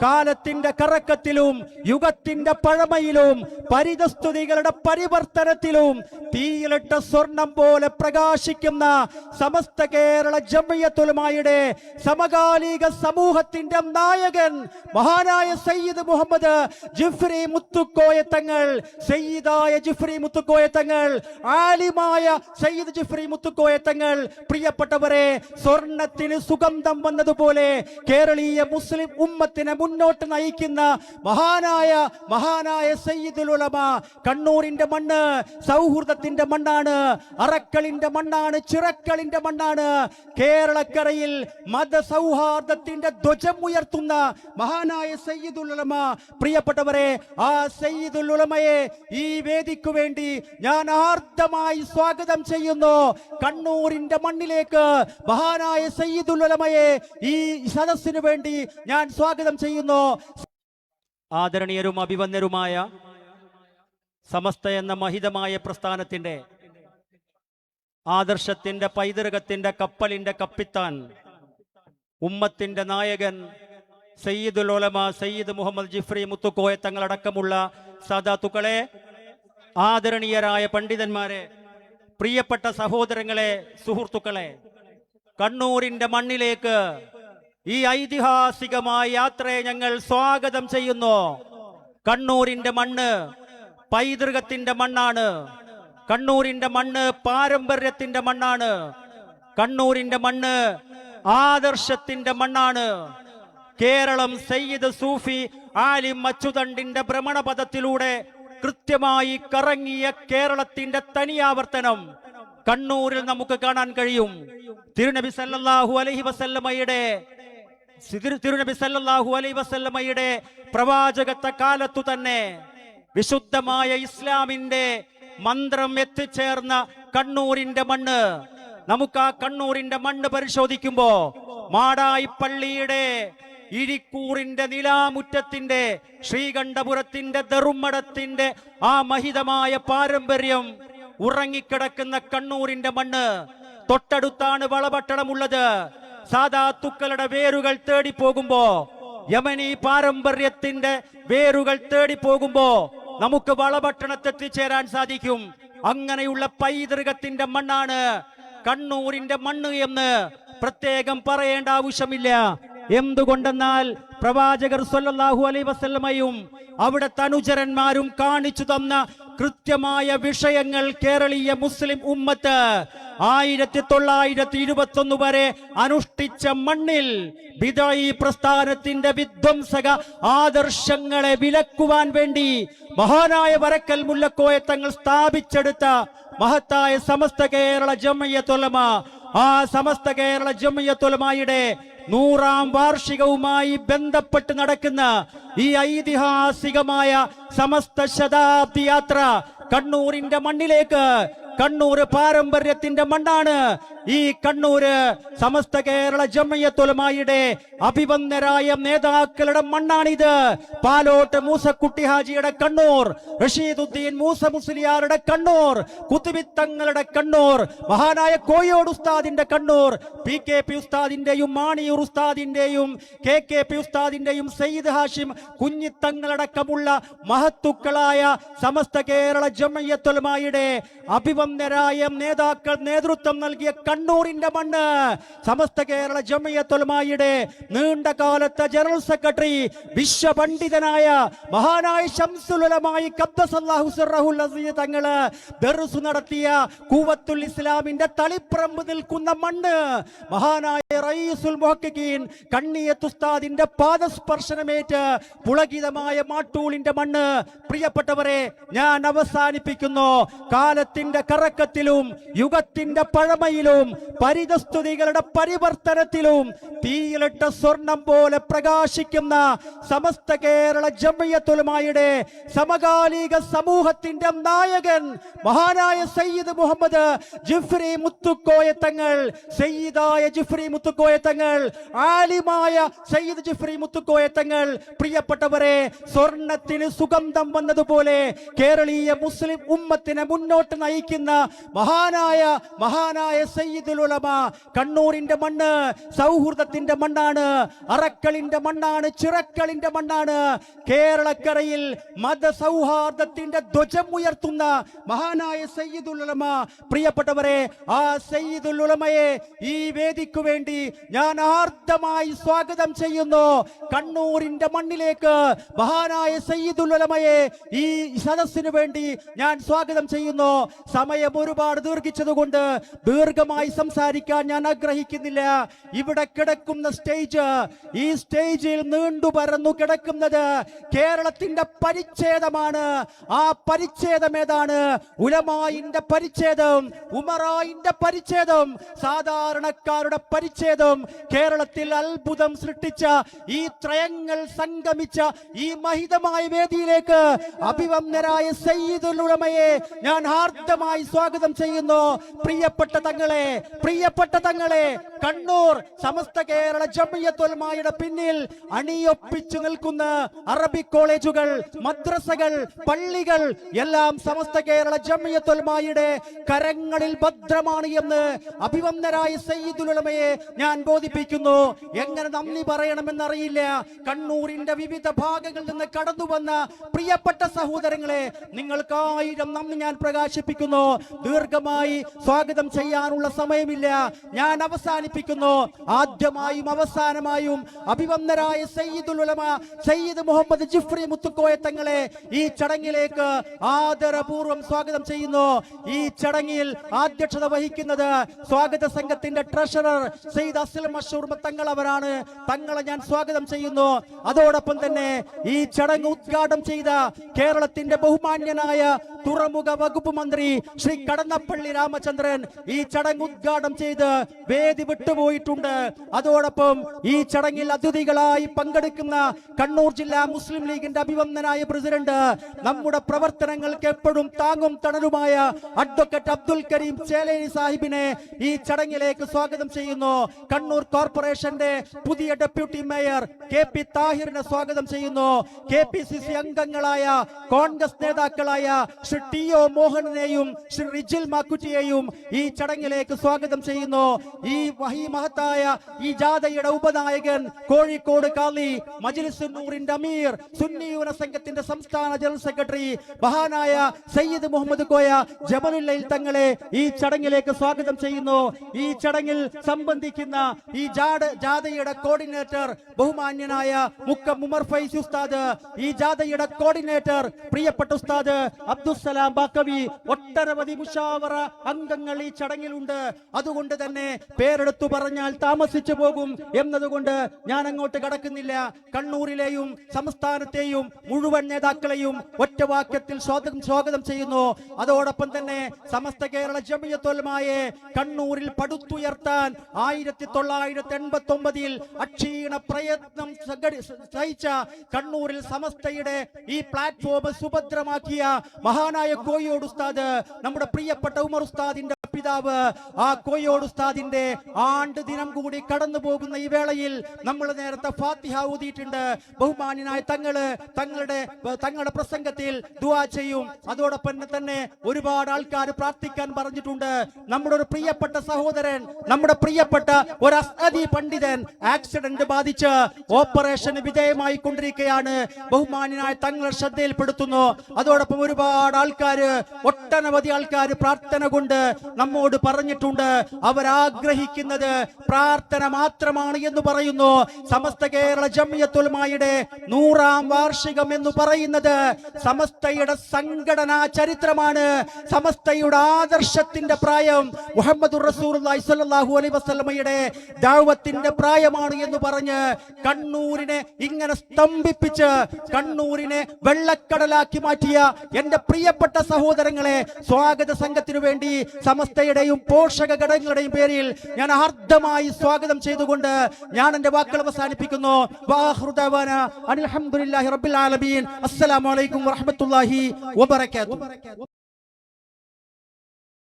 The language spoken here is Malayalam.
കാലത്തിന്റെ കറക്കത്തിലും യുഗത്തിന്റെ പഴമയിലും പരിതസ്തുതികളുടെ പരിവർത്തനത്തിലും തീയിലിട്ട സ്വർണം പോലെ പ്രകാശിക്കുന്ന സമസ്ത കേരള ജമ്മയത്തുലമായുടെ സമകാലിക സമൂഹത്തിന്റെ നായകൻ മഹാനായ സയ്യിദ് മുഹമ്മദ് ജിഫ്രി മുത്തുക്കോയ തങ്ങൾ സയ്യിദായ ജിഫ്രി മുത്തുക്കോയ തങ്ങൾ ആലിമായ സയ്യിദ് ജിഫ്രി മുത്തുക്കോയ തങ്ങൾ. പ്രിയപ്പെട്ടവരെ സ്വർണത്തിന് സുഗന്ധം വന്നതുപോലെ കേരളീയ മുസ്ലിം ഉമ്മത്തിനെ മുന്നോട്ട് നയിക്കുന്ന മഹാനായ മഹാനായ സയ്യിദുൽ ഉലമ. കണ്ണൂരിന്റെ മണ്ണ് സൗഹൃദത്തിന്റെ മണ്ണാണ് അറക്കളിന്റെ മണ്ണാണ് ചിറക്കളിന്റെ മണ്ണാണ്. കേരളക്കരയിൽ മതസൗഹാർദ്ദത്തിന്റെ ധ്വജം ഉയർത്തുന്ന മഹാനായ സയ്യിദുൽ ഉലമ. പ്രിയപ്പെട്ടവരെ ആ സയ്യിദുൽ ഉലമയെ ഈ വേദിക്കു വേണ്ടി ഞാൻ ആർദ്ദമായി സ്വാഗതം ചെയ്യുന്നു. കണ്ണൂരിന്റെ മണ്ണിലേക്ക് മഹാനായ സയ്യിദുൽ ഉലമയെ ഈ സദസ്സിനു വേണ്ടി ഞാൻ സ്വാഗതം ചെയ്യുന്നു. ആദരണീയരും അഭിവന്യരുമായ സമസ്ത എന്ന മഹിതമായ പ്രസ്ഥാനത്തിന്റെ ആദർശത്തിന്റെ പൈതൃകത്തിന്റെ കപ്പലിന്റെ കപ്പിത്താൻ ഉമ്മത്തിന്റെ നായകൻ സയ്യിദുൽ ഉലമ സയ്യിദ് മുഹമ്മദ് ജിഫ്രി മുത്തുക്കോയ തങ്ങളടക്കമുള്ള സാദാത്തുക്കളെ ആദരണീയരായ പണ്ഡിതന്മാരെ പ്രിയപ്പെട്ട സഹോദരങ്ങളെ സുഹൃത്തുക്കളെ കണ്ണൂരിന്റെ മണ്ണിലേക്ക് ഈ ഐതിഹാസികമായ യാത്രയെ ഞങ്ങൾ സ്വാഗതം ചെയ്യുന്നു. കണ്ണൂരിന്റെ മണ്ണ് പൈതൃകത്തിന്റെ മണ്ണാണ്. കണ്ണൂരിന്റെ മണ്ണ് പാരമ്പര്യത്തിന്റെ മണ്ണാണ്. കണ്ണൂരിന്റെ മണ്ണ് ആദർശത്തിന്റെ മണ്ണാണ്. കേരളം സയ്യിദ് സൂഫി ആലിം അച്ചുതണ്ടിന്റെ ഭ്രമണപഥത്തിലൂടെ കൃത്യമായി കറങ്ങിയ കേരളത്തിന്റെ തനിയാവർത്തനം കണ്ണൂരിൽ നമുക്ക് കാണാൻ കഴിയും. തിരുനബി സല്ലാഹു അലഹി വസല്ലമയുടെ തിരു- തിരുനബി സല്ലല്ലാഹു അലൈഹി വസല്ലമയുടെ പ്രവാചകത്വ കാലത്തു തന്നെ വിശുദ്ധമായ ഇസ്ലാമിന്റെ മന്ത്രം എത്തിച്ചേർന്ന കണ്ണൂരിന്റെ മണ്ണ്. നമുക്ക് ആ കണ്ണൂരിന്റെ മണ്ണ് പരിശോധിക്കുമ്പോ മാടായി പള്ളിയുടെ ഇരിക്കൂറിന്റെ നിലാമുറ്റത്തിന്റെ ശ്രീകണ്ഠപുരത്തിന്റെ ദറുമടത്തിന്റെ ആ മഹിതമായ പാരമ്പര്യം ഉറങ്ങിക്കിടക്കുന്ന കണ്ണൂരിന്റെ മണ്ണ്. തൊട്ടടുത്താണ് വളപട്ടണമുള്ളത്. സാധാ തുക്കളുടെ വേരുകൾ തേടി പോകുമ്പോ യമനി പാരമ്പര്യത്തിന്റെ വേരുകൾ തേടി പോകുമ്പോ നമുക്ക് വളപട്ടണത്തെത്തിച്ചേരാൻ സാധിക്കും. അങ്ങനെയുള്ള പൈതൃകത്തിന്റെ മണ്ണാണ് കണ്ണൂരിന്റെ മണ്ണ് എന്ന് പ്രത്യേകം പറയേണ്ട ആവശ്യമില്ല. എന്തുകൊണ്ടെന്നാൽ പ്രവാചകർ സൊല്ലാഹു അലൈഹി വസല്ലമയും അവിടെ അനുചരന്മാരും കാണിച്ചു തന്ന കൃത്യമായ വിഷയങ്ങൾ കേരളീയ മുസ്ലിം ഉമ്മത്ത് ആയിരത്തി തൊള്ളായിരത്തി ഇരുപത്തി ഒന്ന് വരെ അനുഷ്ഠിച്ച മണ്ണിൽ ബിദായി പ്രസ്ഥാനത്തിന്റെ വിധ്വംസക ആദർശങ്ങളെ വിലക്കുവാൻ വേണ്ടി മഹാനായ വരക്കൽ മുല്ലക്കോയ തങ്ങൾ സ്ഥാപിച്ചെടുത്ത മഹത്തായ സമസ്ത കേരള ജമയ്യത്തൊലമ ആ സമസ്ത കേരള ജമയ്യത്തൊലമായുടെ നൂറാം വാർഷികവുമായി ബന്ധപ്പെട്ട് നടക്കുന്ന ഈ ഐതിഹാസികമായ സമസ്ത ശതാബ്ദി യാത്ര കണ്ണൂരിന്റെ മണ്ണിലേക്ക്. കണ്ണൂർ പാരമ്പര്യത്തിന്റെ മണ്ണാണ്. ഈ കണ്ണൂര് സമസ്ത കേരള ജമയത്തുലമായിയുടെ അഭിവന്ദരായ നേതാക്കളുടെ മണ്ണാണിത്. പാലോട്ട് മൂസക്കുട്ടി ഹാജിയുടെ കണ്ണൂർ റഷീദുദ്ദീൻ മൂസ മുസ്ലിയാരുടെ കണ്ണൂർ കുത്തുബിത്തങ്ങളുടെ കണ്ണൂർ മഹാനായ കോയോട് ഉസ്താദിന്റെ കണ്ണൂർ പി കെ പി ഉസ്താദിന്റെയും മാണിയൂർ ഉസ്താദിന്റെയും കെ കെ പി ഉസ്താദിന്റെയും സയ്യിദ് ഹാഷിം കുഞ്ഞിത്തങ്ങളടക്കമുള്ള മഹത്തുക്കളായ സമസ്ത കേരള ജമയത്തുലമായിയുടെ അഭിവന്ദരായ നേതാക്കൾ നേതൃത്വം നൽകിയ കണ്ണൂരിന്റെ മണ്ണ്. സമസ്ത കേരള ജമയത്തൊലമായിയുടെ നീണ്ട കാലത്തെ ജനറൽ സെക്രട്ടറി വിശ്വപണ്ഡിതനായ മഹാനായ ശംസുലമായി തങ്ങൾ ദർസു നടത്തിയ കൂവത്തുൽ ഇസ്ലാമിന്റെ തളിപ്പറമ്പ് നിൽക്കുന്ന മണ്ണ്. മഹാനായ റയീസുൽ മുഹക്കീൻ കണ്ണിയത്തുസ്താദിന്റെ പാദസ്പർശനമേറ്റ് പുളകിതമായ മാട്ടൂളിന്റെ മണ്ണ്. പ്രിയപ്പെട്ടവരെ ഞാൻ അവസാനിപ്പിക്കുന്നു. കാലത്തിന്റെ കറക്കത്തിലും യുഗത്തിന്റെ പഴമയിലും പരിതസ്തുതികളുടെ പരിവർത്തനത്തിലും തീയിലിട്ട സ്വർണം പോലെ പ്രകാശിക്കുന്ന സമസ്ത കേരള ജമയത്തുലമായുടെ സമകാലിക സമൂഹത്തിന്റെ നായകൻ മഹാനായ സയ്യിദ് മുഹമ്മദ് ജിഫ്രി മുത്തുക്കോയ തങ്ങൾ സയ്യിദായ ജിഫ്രി മുത്തുക്കോയ തങ്ങൾ ആലിമായ സയ്യിദ് ജിഫ്രി മുത്തുക്കോയ തങ്ങൾ. പ്രിയപ്പെട്ടവരെ സ്വർണത്തിന് സുഗന്ധം വന്നതുപോലെ കേരളീയ മുസ്ലിം ഉമ്മത്തിനെ മുന്നോട്ട് നയിക്കുന്ന മഹാനായ മഹാനായ സയ്യിദ് കണ്ണൂരിന്റെ മണ്ണ് സൗഹൃദത്തിന്റെ മണ്ണാണ് അറക്കളിന്റെ മണ്ണാണ് ചിറക്കളിന്റെ മണ്ണാണ്. കേരളക്കരയിൽ മതസൗഹാർദ്ദത്തിന്റെ ധ്വജം ഉയർത്തുന്ന മഹാനായ സയ്യിദുൽ ഉലമ പ്രിയപ്പെട്ടവരെ ആ സയ്യിദുൽ ഉലമയെ ഈ വേദിക്കു വേണ്ടി ഞാൻ ആർദ്രമായി സ്വാഗതം ചെയ്യുന്നു. കണ്ണൂരിന്റെ മണ്ണിലേക്ക് മഹാനായ സയ്യിദുൽ ഉലമയെ ഈ സദസ്സിനു വേണ്ടി ഞാൻ സ്വാഗതം ചെയ്യുന്നു. സമയം ഒരുപാട് ദീർഘിച്ചതുകൊണ്ട് ദീർഘമായി സംസാരിക്കാൻ ഞാൻ ആഗ്രഹിക്കുന്നില്ല. ഇവിടെ കിടക്കുന്ന സ്റ്റേജ് ഈ സ്റ്റേജിൽ നീണ്ടു പരന്നു കിടക്കുന്നത് കേരളത്തിന്റെ പരിച്ഛേദമാണ്. ആ പരിച്ഛേദം ഏതാണ്? ഉലമായിന്റെ പരിച്ഛേദം ഉമറായിന്റെ പരിച്ഛേദം സാധാരണക്കാരുടെ പരിച്ഛേദം. കേരളത്തിൽ അത്ഭുതം സൃഷ്ടിച്ച ഈ ത്രയങ്ങൾ സംഗമിച്ച ഈ മഹിതമായ വേദിയിലേക്ക് അഭിവന്ദനായ സയ്യിദുൽ ഉലമയെ ഞാൻ ഹാർദമായി സ്വാഗതം ചെയ്യുന്നു. പ്രിയപ്പെട്ട തങ്ങളെ പ്രിയപ്പെട്ട തങ്ങളെ കണ്ണൂർ സമസ്ത കേരള ജമിയത്തുലമായുടെ പിന്നിൽ അണിയൊപ്പിച്ചു നിൽക്കുന്ന അറബി കോളേജുകൾ മദ്രസകൾ പള്ളികൾ എല്ലാം സമസ്ത കേരള ജമിയത്തുലമായുടെ കരങ്ങളിൽ ഭദ്രമാണ് എന്ന് അഭിവന്ദനായ സയ്യിദുലമയെ ഞാൻ ബോധിപ്പിക്കുന്നു. എങ്ങനെ നന്ദി പറയണമെന്നറിയില്ല. കണ്ണൂരിന്റെ വിവിധ ഭാഗങ്ങളിൽ നിന്ന് കടന്നു വന്ന പ്രിയപ്പെട്ട സഹോദരങ്ങളെ നിങ്ങൾക്കായിരം നന്ദി ഞാൻ പ്രകാശിപ്പിക്കുന്നു. ദീർഘമായി സ്വാഗതം ചെയ്യാനുള്ള സമയമില്ല. ഞാൻ അവസാനിപ്പിക്കുന്നു. ആദ്യമായും അവസാനമായും അഭിവന്ദരായ സയ്യിദുൽ ഉലമ സയ്യിദ് മുഹമ്മദ് ജിഫ്രി മുത്തുക്കോയ തങ്ങളെ ഈ ചടങ്ങിലേക്ക് ആദരപൂർവം സ്വാഗതം ചെയ്യുന്നു. ഈ ചടങ്ങിൽ അധ്യക്ഷത വഹിക്കുന്നത് സ്വാഗത സംഘത്തിന്റെ ട്രഷറർ സയ്യിദ് അസ്ലം മഷൂർ തങ്ങൾ അവരാണ്. തങ്ങളെ ഞാൻ സ്വാഗതം ചെയ്യുന്നു. അതോടൊപ്പം തന്നെ ഈ ചടങ്ങ് ഉദ്ഘാടനം ചെയ്ത കേരളത്തിന്റെ ബഹുമാന്യനായ തുറമുഖ വകുപ്പ് മന്ത്രി ശ്രീ കടന്നപ്പള്ളി രാമചന്ദ്രൻ ഈ ചടങ്ങ് ഉദ്ഘാടനം ചെയ്ത് വേദി വിട്ടുപോയിട്ടുണ്ട്. അതോടൊപ്പം ഈ ചടങ്ങിൽ അതിഥികളായി പങ്കെടുക്കുന്ന കണ്ണൂർ ജില്ലാ മുസ്ലിം ലീഗിന്റെ അഭിവന്ദനായ പ്രസിഡന്റ് നമ്മുടെ പ്രവർത്തനങ്ങൾക്ക് എപ്പോഴും താങ്ങും തണലുമായ അഡ്വക്കേറ്റ് അബ്ദുൽ കരീം ചേലേരി സാഹിബിനെ ഈ ചടങ്ങിലേക്ക് സ്വാഗതം ചെയ്യുന്നു. കണ്ണൂർ കോർപ്പറേഷന്റെ പുതിയ ഡെപ്യൂട്ടി മേയർ കെ പി താഹിറിനെ സ്വാഗതം ചെയ്യുന്നു. കെ പി സി സി അംഗങ്ങളായ കോൺഗ്രസ് നേതാക്കളായ ശ്രീ ടി ഒ മോഹനനെയും ശ്രീ റിജിൽ മാക്കുറ്റിയെയും ഈ ചടങ്ങിലേക്ക് സ്വാഗതം ചെയ്യുന്നു. ഈ വഹി മഹത്തായ ഈ ജാഥയുടെ ഉപനായകൻ കോഴിക്കോട് കാളി മജിലിസുന്നൂറിന്റെ അമീർ സുന്നി യുവന സംഘത്തിന്റെ സംസ്ഥാന ജനറൽ സെക്രട്ടറി മഹാനായ സയ്യിദ് മുഹമ്മദ് കോയ ജബലുല്ലയിൽ തങ്ങളെ ഈ ചടങ്ങിലേക്ക് സ്വാഗതം ചെയ്യുന്നു. ഈ ചടങ്ങിൽ സംബന്ധിക്കുന്ന ഈ ജാഡ് ജാഥയുടെ കോർഡിനേറ്റർ ബഹുമാന്യനായ മുക്കം ഉമർ ഫൈസ് ഉസ്താദ് ഈ ജാഥയുടെ കോർഡിനേറ്റർ പ്രിയപ്പെട്ട ഉസ്താദ് അബ്ദുസലാം ബാക്കവി ഒട്ടനവധി മുഷാവറ അംഗങ്ങൾ ഈ ചടങ്ങിലുണ്ട്. അതുകൊണ്ട് തന്നെ പേരെടുത്തു പറഞ്ഞാൽ താമസിച്ചു പോകും എന്നതുകൊണ്ട് ഞാൻ അങ്ങോട്ട് കടക്കുന്നില്ല. കണ്ണൂരിലെയും സംസ്ഥാനത്തെയും മുഴുവൻ നേതാക്കളെയും ഒറ്റവാക്യത്തിൽ സ്വാഗതം സ്വാഗതം ചെയ്യുന്നു. അതോടൊപ്പം തന്നെ സമസ്ത കേരള ജമിയത്തോൽമായെ കണ്ണൂരിൽ പടുത്തുയർത്താൻ ആയിരത്തി തൊള്ളായിരത്തി എൺപത്തി ഒമ്പതിൽ അക്ഷീണ പ്രയത്നം സഹിച്ച കണ്ണൂരിൽ സമസ്തയുടെ ഈ പ്ലാറ്റ്ഫോം സുഭദ്രമാക്കിയ മഹാനായ കോയോട് ഉസ്താദ് നമ്മുടെ പ്രിയപ്പെട്ട ഉമർ ഉസ്താദിന്റെ പിതാവ് ആ കോയോട് ഉസ്താദിന്റെ ആണ്ട് ദിനം കൂടി കടന്നു പോകുന്ന ഈ വേളയിൽ നമ്മൾ നേരത്തെ ഫാത്തിഹ ഊതിയിട്ടുണ്ട്. ബഹുമാനായ തങ്ങൾ തങ്ങളുടെ തങ്ങളുടെ പ്രസംഗത്തിൽ ദുവാ ചെയ്യും. അതോടൊപ്പം തന്നെ ഒരുപാട് ആൾക്കാർ പ്രാർത്ഥിക്കാൻ പറഞ്ഞിട്ടുണ്ട്. നമ്മുടെ ഒരു പ്രിയപ്പെട്ട സഹോദരൻ നമ്മുടെ പ്രിയപ്പെട്ട ഒരു അസ്അദി പണ്ഡിതൻ ആക്സിഡന്റ് ബാധിച്ച് ഓപ്പറേഷൻ വിധേയമായി കൊണ്ടിരിക്കുകയാണ് ബഹുമാനായ തങ്ങൾ ശ്രദ്ധയിൽപ്പെടുത്തുന്നു. അതോടൊപ്പം ഒരുപാട് ആൾക്കാർ ഒട്ടനവധി ആൾക്കാർ പ്രാർത്ഥന കൊണ്ട് നമ്മോട് പറഞ്ഞിട്ടുണ്ട്. അവരാഗ്രഹിക്കുന്നത് പ്രാർത്ഥന മാത്രമാണ് എന്ന് പറയുന്നു. സമസ്ത കേരള ജമ്യത്തുൽമായുടെ നൂറാം വാർഷികം എന്ന് പറയുന്നത് സമസ്തയുടെ സംഘടനാ ചരിത്രമാണ്. സമസ്തയുടെ ആദർശത്തിന്റെ പ്രായം മുഹമ്മദ് സ്വല്ലല്ലാഹു അലൈഹി വസല്ലമയുടെ ദാവത്തിന്റെ പ്രായമാണ് എന്ന് പറഞ്ഞ് കണ്ണൂരിനെ ഇങ്ങനെ സ്തംഭിപ്പിച്ച് കണ്ണൂരിനെ വെള്ളക്കടലാക്കി മാറ്റിയ എന്റെ പ്രിയപ്പെട്ട സഹോദരങ്ങളെ സ്വാഗത സംഘത്തിനു വേണ്ടി സമസ്തയുടെയും പോഷക ഘടകങ്ങളുടെയും പേരിൽ ഞാൻ ആർദ്രമായി സ്വാഗതം ചെയ്തുകൊണ്ട് ഞാൻ എന്റെ വാക്കുകൾ അവസാനിപ്പിക്കുന്നു. അസ്സലാമലൈക്കും അനിൽഹംദുലില്ലാഹി റബ്ബിൽ